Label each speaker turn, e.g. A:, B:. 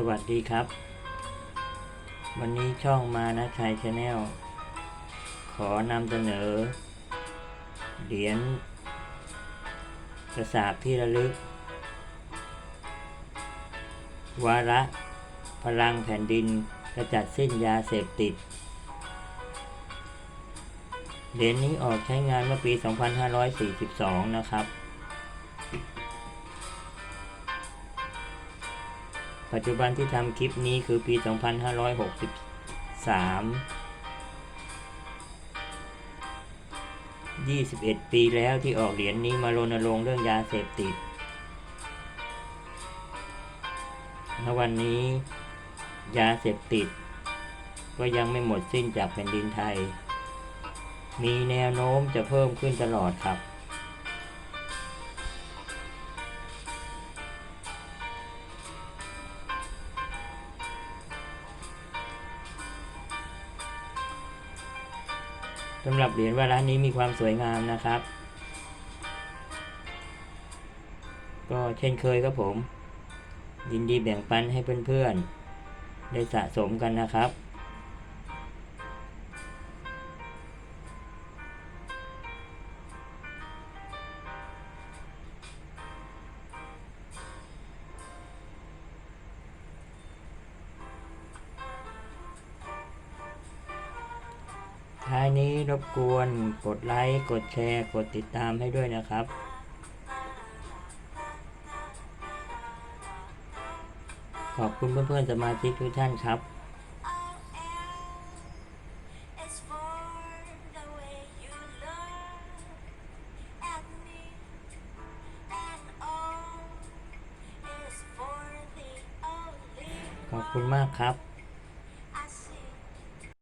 A: สวัสดีครับ วันนี้ช่องมานะชัยชาแนลขอนำเสนอ เหรียญกระสาบที่ระลึก วาระ พลังแผ่นดินกระจัดสิ้นยาเสพติด เหรียญนี้ออกใช้งานเมื่อปี 2542 นะครับ ปัจจุบันที่ทำคลิปนี้คือปี 2563 21 ปีแล้วที่ออกเหรียญนี้มารณรงค์เรื่องยาเสพติดณวันนี้ ยาเสพติด ก็ยังไม่หมดสิ้นจากแผ่นดินไทย มีแนวโน้มจะเพิ่มขึ้นตลอดครับ สำหรับเหรียญวาระนี้มีความสวยงามนะครับ ก็เช่นเคยครับผม ยินดีแบ่งปันให้เพื่อนๆ ได้สะสมกันนะครับ ท้ายนี้รบกวนกดไลค์ กดแชร์ กดติดตามให้ด้วยนะครับขอบคุณเพื่อนๆสมาชิกทุกท่านครับ ขอบคุณมากครับ